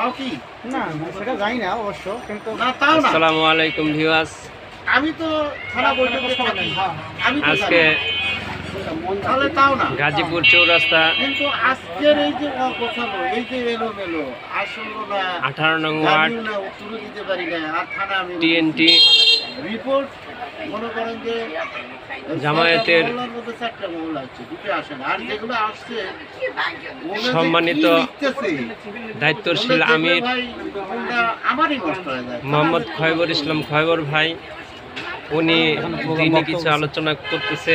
তাও কি? না সেটা জানি না অবশ্য কিন্তু না তাও না। আসসালামু আলাইকুম ভিউয়ার্স। আমি তো থানা বৈঠকে থাকি আমি আজকে তাহলে তাও না। গাজীপুর চৌরাস্তা। কিন্তু আজকের এই যে অগোছালো এই যে এলোমেলো আসলো না আঠারো নং ওয়ার্ড। জানিও না উত্তর দিতে পারি না আর থানা আমি টিএনটি। রিপোর্ট মনে করেন যে জামায়াতের সম্মানিত দায়িত্বশীল আমির মোহাম্মদ খয়বর ইসলাম খয়বর ভাই উনি দিনই কিছু আলোচনা করতেছে।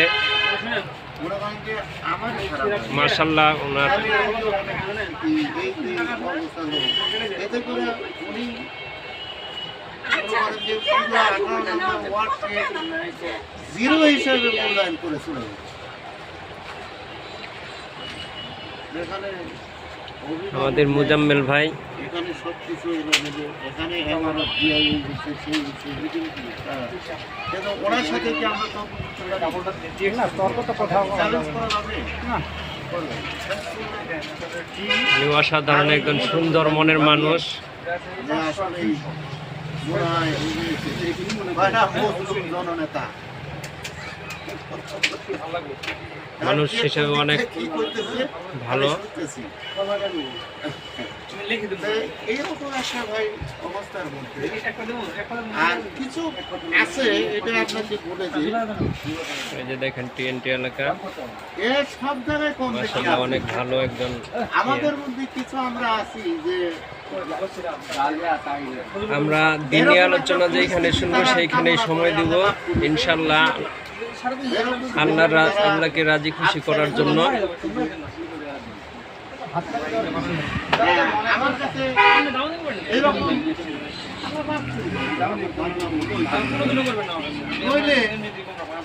মার্শাল্লাহ ওনার জিরো হিসেবে মূল্যায়ন করে চলে গেছে। এখানে অভিভাবক আমাদের মুজাম্মেল ভাই এখানে সব কিছু এখানে এমানত দিয়া সেই? হ্যাঁ। কিন্তু ওনার সাথে কি আমরা অসাধারণ একজন সুন্দর মনের মানুষ মানুষ হিসেবে অনেক? ভালো। এই যে দেখেন এলাকা সব জায়গায়। অনেক ভালো একজন আমাদের মধ্যে কিছু আমরা আছি যে আমরা দিনী আলোচনা যেখানে শুনব, সেইখানেই সময় দিব। ইনশাল্লাহ আল্লাহ আল্লাহকে রাজি খুশি করার জন্য। এইরকম।